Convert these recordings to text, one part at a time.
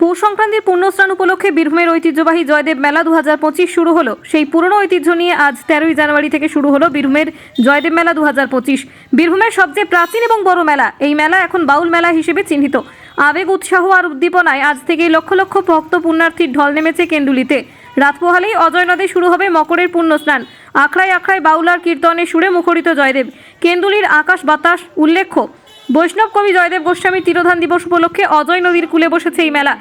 পৌষ সংক্রান্তির পুণ্যস্নান উপলক্ষে বীরভূমের ঐতিহ্যবাহী জয়দেব মেলা দু হাজার পঁচিশ শুরু হলো। সেই পুরনো ঐতিহ্য নিয়ে আজ তেরোই জানুয়ারি থেকে শুরু হলো বীরভূমের জয়দেব মেলা দু হাজার পঁচিশ। বীরভূমের সবচেয়ে প্রাচীন এবং বড় মেলা। এই মেলা এখন বাউল মেলা হিসেবে চিহ্নিত। আবেগ, উৎসাহ আর উদ্দীপনায় আজ থেকেই লক্ষ লক্ষ ভক্ত পুণ্যার্থীর ঢল নেমেছে কেন্দুলিতে। রাত পোহালেই অজয় নদে শুরু হবে মকরের পুণ্যস্নান। আখড়ায় আখড়ায় বাউলার কীর্তনে সুরে মুখরিত জয়দেব। কেন্দুলির আকাশ বাতাস উল্লেখ্য। বৈষ্ণব কবি জয়দেব গোস্বামী তিরোধান দিবস উপলক্ষে অজয় নদীর কূলে বসেছে এই মেলা।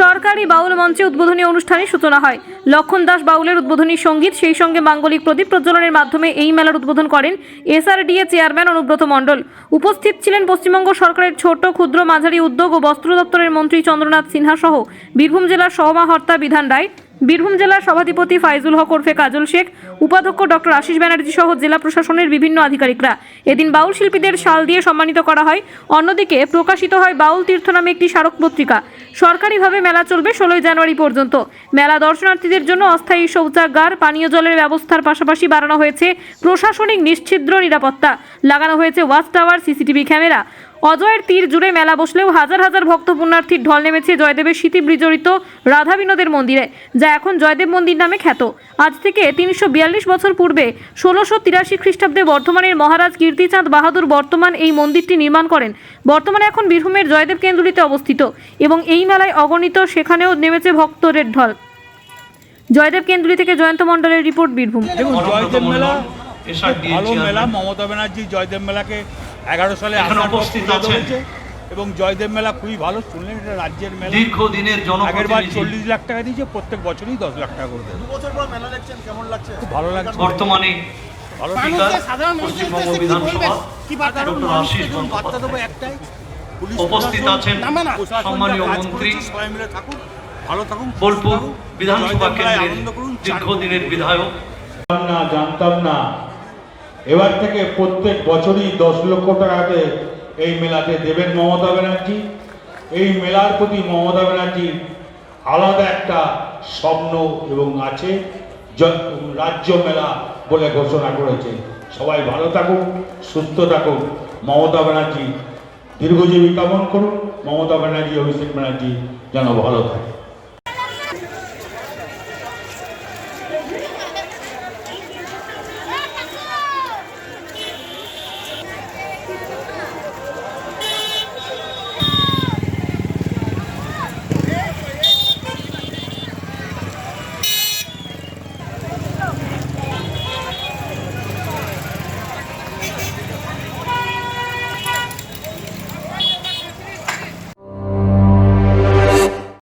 সরকারি বাউল মঞ্চে উদ্বোধনী অনুষ্ঠানের সূচনা হয়। লক্ষণ দাস বাউলের উদ্বোধনী সংগীত, সেই সঙ্গে মাঙ্গলিক প্রদীপ প্রজ্বলনের মাধ্যমে এই মেলার উদ্বোধন করেন এসআরডিএ চেয়ারম্যান অনুব্রত মণ্ডল। উপস্থিত ছিলেন পশ্চিমবঙ্গ সরকারের ছোট, ক্ষুদ্র, মাঝারি উদ্যোগ ও বস্ত্র দপ্তরের মন্ত্রী চন্দ্রনাথ সিনহা সহ বীরভূম জেলার সহমাহর্তা বিধান রায়। বীরভূম জেলার সভাধিপতি ফাইজুল হক ওরফে কাজল শেখ, উপাধ্যক্ষ ডক্টর আশিস ব্যানার্জি সহ জেলা প্রশাসনের বিভিন্ন আধিকারিকরা। এদিন বাউল শিল্পীদের শাল দিয়ে সম্মানিত করা হয়। অন্যদিকে প্রকাশিত হয় বাউল তীর্থ নামে একটি স্মারক পত্রিকা। সরকারিভাবে মেলা চলবে ষোলোই জানুয়ারি পর্যন্ত। মেলা দর্শনার্থীদের জন্য অস্থায়ী শৌচাগার, পানীয় জলের ব্যবস্থার পাশাপাশি বাড়ানো হয়েছে প্রশাসনিক নিশ্ছিদ্র নিরাপত্তা। লাগানো হয়েছে ওয়াচ টাওয়ার, সিসিটিভি ক্যামেরা। অজয়ের তীর জুড়ে মেলা বসলেও হাজার হাজার ভক্ত পুণ্যার্থীর ঢল নেমেছে জয়দেবের স্মৃতি বিজড়িত রাধা বিনোদের মন্দিরে যা এখন জয়দেব মন্দির নামে খ্যাত। আজ থেকে তিনশো বিয়াল্লিশ বছর পূর্বে ষোলোশো তিরাশি খ্রিস্টাব্দে বর্ধমানের মহারাজ কীর্তিচাঁদ বাহাদুর বর্তমান এই মন্দিরটি নির্মাণ করেন। বর্তমানে এখন বীরভূমের জয়দেব কেন্দ্রটিতে অবস্থিত এবং এই মেলায় অগণিত সেখানেও নেমেছে ভক্তদের ঢল। জয়দেব কেন্দ্রী থেকে জয়ন্ত মণ্ডলের রিপোর্ট বীরভূম। জয়দেব মেলা ভালো মেলা। মমতা ব্যানার্জি জয়দেব মেলাকে এগারো সালে উপস্থিত আছেন। এবং জয়দেব মেলা খুবই ভালো শুনলেন এটা রাজ্যের মেলা। দীর্ঘদিনের আগের বার চল্লিশ লাখ টাকা দিয়েছে প্রত্যেক বছরই দশ লাখ টাকা করে দেবে বছর পর মেলা দেখছেন কেমন লাগছে? খুব ভালো লাগছে। বর্তমানে ভালো সাধারণ মানুষের পশ্চিমবঙ্গ কি বিধানসভা বলবেন? কি বার্তা ডক্টর আশিস বার্তা দেবো একটাই। পুলিশ উপস্থিত আছেন সম্মানীয় মন্ত্রী। সবাই মিলে থাকুন ভালো থাকুন বোলপুর বিধানসভা কেন্দ্রের আনন্দ করুন চান দীর্ঘদিনের বিধায়ক। জানতাম না জানতাম না। এবার থেকে প্রত্যেক বছরই দশ লক্ষ টাকাতে এই মেলাতে দেবেন মমতা ব্যানার্জি। এই মেলার প্রতি মমতা ব্যানার্জির আলাদা একটা স্বপ্ন এবং আছে রাজ্য মেলা বলে ঘোষণা করেছে। সবাই ভালো থাকুক সুস্থ থাকুক মমতা ব্যানার্জি দীর্ঘজীবী কামন করুন। মমতা ব্যানার্জি, অভিষেক ব্যানার্জি যেন ভালো থাকে।